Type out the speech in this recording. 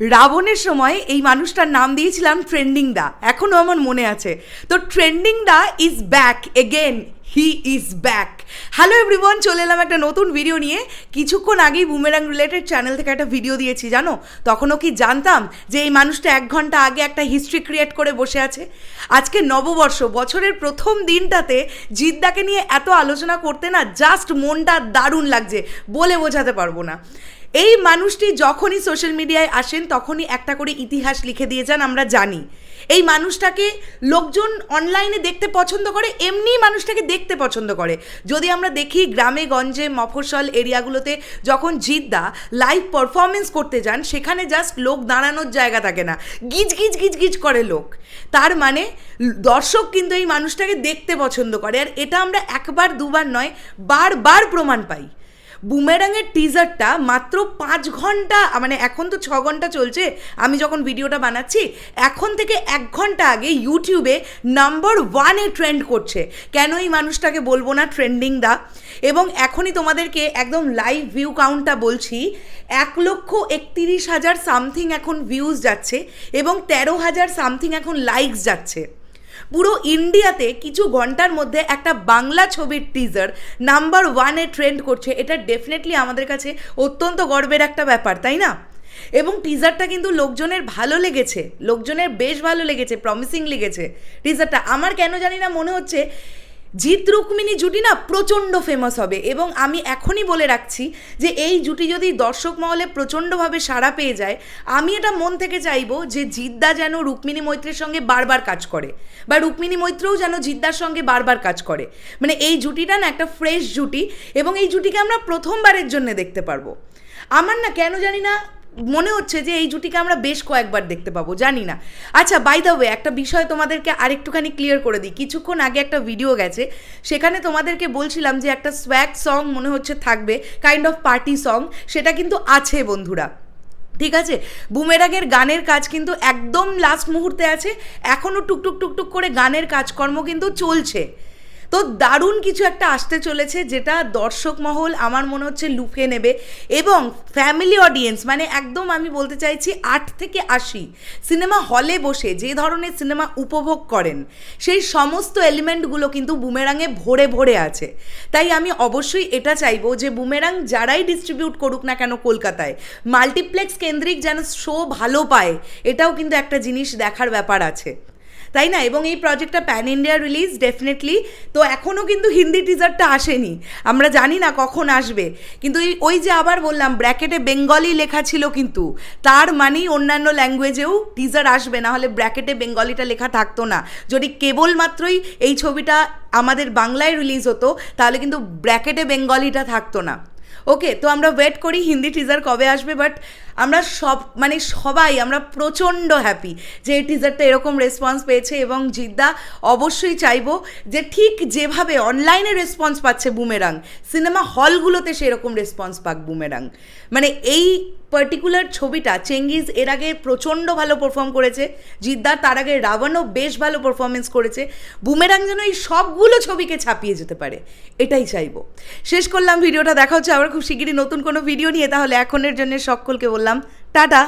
রাবণের সময় এই মানুষটার নাম দিয়েছিলাম ট্রেন্ডিং দা। এখনও আমার মনে আছে। তো trending the is back again he is back hello everyone চলে এলাম একটা নতুন ভিডিও নিয়ে। কিছুক্ষণ আগেই বুমেরাং রিলেটেড চ্যানেল থেকে একটা ভিডিও দিয়েছি, জানো? তখনও কি জানতাম যে এই মানুষটা এক ঘণ্টা আগে একটা হিস্ট্রি ক্রিয়েট করে বসে আছে? আজকে নববর্ষ, বছরের প্রথম দিনটাতে জিদ্দাকে নিয়ে এত আলোচনা করতে না জাস্ট মনটা দারুণ লাগছে। বলে বোঝাতে পারব না। এই মানুষটি যখনই সোশ্যাল মিডিয়ায় আসেন, তখনই একটা করে ইতিহাস লিখে দিয়ে যান, আমরা জানি। এই মানুষটাকে লোকজন অনলাইনে দেখতে পছন্দ করে এমনি মানুষটাকে দেখতে পছন্দ করে। যদি আমরা দেখি গ্রামে, গঞ্জে, মফস্বল এরিয়াগুলোতে যখন জিদ্দা লাইভ পারফরমেন্স করতে যান, সেখানে জাস্ট লোক দাঁড়ানোর জায়গা থাকে না। গিজ গিজ গিজ গিজ করে লোক। তার মানে দর্শক কিন্তু এই মানুষটাকে দেখতে পছন্দ করে। আর এটা আমরা একবার, দুবার নয়, বারবার প্রমাণ পাই। বুমেরাংয়ের টিজারটা মাত্র পাঁচ ঘণ্টা মানে এখন তো ছ ঘণ্টা চলছে, আমি যখন ভিডিওটা বানাচ্ছি, এখন থেকে এক ঘণ্টা আগে ইউটিউবে নাম্বার ওয়ানে ট্রেন্ড করছে। কেন এই মানুষটাকে বলব না ট্রেন্ডিং দা? এবং এখনই তোমাদেরকে একদম লাইভ ভিউ কাউন্টটা বলছি, এক লক্ষ একতিরিশ হাজার সামথিং এখন ভিউজ যাচ্ছে, এবং তেরো হাজার সামথিং এখন লাইকস যাচ্ছে। পুরো ইন্ডিয়াতে কিছু ঘণ্টার মধ্যে একটা বাংলা ছবির টিজার নাম্বার ওয়ানে ট্রেন্ড করছে। এটা ডেফিনেটলি আমাদের কাছে অত্যন্ত গর্বের একটা ব্যাপার, তাই না? এবং টিজারটা কিন্তু লোকজনের ভালো লেগেছে, লোকজনের বেশ ভালো লেগেছে প্রমিসিং লেগেছে। টিজারটা আমার কেন জানি না মনে হচ্ছে জিৎ রুক্মিণী জুটি না প্রচণ্ড ফেমাস হবে। এবং আমি এখনই বলে রাখছি যে এই জুটি যদি দর্শক মহলে প্রচণ্ডভাবে সাড়া পেয়ে যায়, আমি এটা মন থেকে চাইব যে জিদ্দা যেন রুক্মিণী মৈত্রের সঙ্গে বারবার কাজ করে বা রুক্মিণী মৈত্রও যেন জিদ্দার সঙ্গে বারবার কাজ করে। মানে এই জুটিটা না একটা ফ্রেশ জুটি এবং এই জুটিকে আমরা প্রথমবারের জন্য দেখতে পারব। আমার না কেন জানি না মনে হচ্ছে যে এই জুটিকে আমরা বেশ কয়েকবার দেখতে পাবো, জানি না। আচ্ছা বাই দ্য ওয়ে একটা বিষয় তোমাদেরকে আরেকটুখানি ক্লিয়ার করে দিই। কিছুক্ষণ আগে একটা ভিডিও গেছে, সেখানে তোমাদেরকে বলছিলাম যে একটা স্ব্যাগ সং মনে হচ্ছে থাকবে কাইন্ড অফ পার্টি সং সেটা কিন্তু আছে বন্ধুরা। ঠিক আছে? বুমেরাগের গানের কাজ কিন্তু একদম লাস্ট মুহূর্তে আছে এখনও টুকটুক টুকটুক করে গানের কাজকর্ম কিন্তু চলছে। তো দারুণ কিছু একটা আসতে চলেছে যেটা দর্শক মহল আমার মনে হচ্ছে লুফে নেবে এবং ফ্যামিলি অডিয়েন্স মানে একদম আমি বলতে চাইছি আট থেকে আশি সিনেমা হলে বসে যে ধরনের সিনেমা উপভোগ করেন, সেই সমস্ত এলিমেন্টগুলো কিন্তু বুমেরাঙে ভরে ভরে আছে। তাই আমি অবশ্যই এটা চাইব যে বুমেরাং যারাই ডিস্ট্রিবিউট করুক না কেন কলকাতায় মাল্টিপ্লেক্স কেন্দ্রিক যেন শো ভালো পায়, এটাও কিন্তু একটা জিনিস দেখার ব্যাপার আছে। তাই না? এবং এই প্রজেক্টটা প্যান ইন্ডিয়া রিলিজ ডেফিনেটলি তো এখনও কিন্তু হিন্দি টিজারটা আসেনি। আমরা জানি না কখন আসবে। কিন্তু ওই যে আবার বললাম ব্র্যাকেটে বেঙ্গলি লেখা ছিল কিন্তু। তার মানেই অন্যান্য ল্যাঙ্গুয়েজেও টিজার আসবে, না হলে ব্র্যাকেটে বেঙ্গলিটা লেখা থাকতো না। যদি কেবলমাত্রই এই ছবিটা আমাদের বাংলায় রিলিজ হতো, তাহলে কিন্তু ব্র্যাকেটে বেঙ্গলিটা থাকতো না। ওকে তো আমরা ওয়েট করি, হিন্দি টিজার কবে আসবে বাট আমরা সব মানে সবাই, আমরা প্রচণ্ড হ্যাপি যে এই টিজারটা এরকম রেসপন্স পেয়েছে এবং জিদ্দা অবশ্যই চাইব যে ঠিক যেভাবে অনলাইনে রেসপন্স পাচ্ছে বুমেরাং সিনেমা হলগুলোতে সেরকম রেসপন্স পাক বুমেরাং মানে এই পার্টিকুলার ছবিটা চেঙ্গিজ এর আগে প্রচণ্ড ভালো পারফর্ম করেছে, জিদ্দার তার আগে রাবণও বেশ ভালো পারফরমেন্স করেছে। বুমেরাং যেন এই সবগুলো ছবিকে ছাপিয়ে যেতে পারে, এটাই চাইব। শেষ করলাম, ভিডিওটা দেখা হচ্ছে আবার খুব শিগগিরই নতুন কোনো ভিডিও নিয়ে, তাহলে এখনের জন্য সকলকে বললাম, টাটা!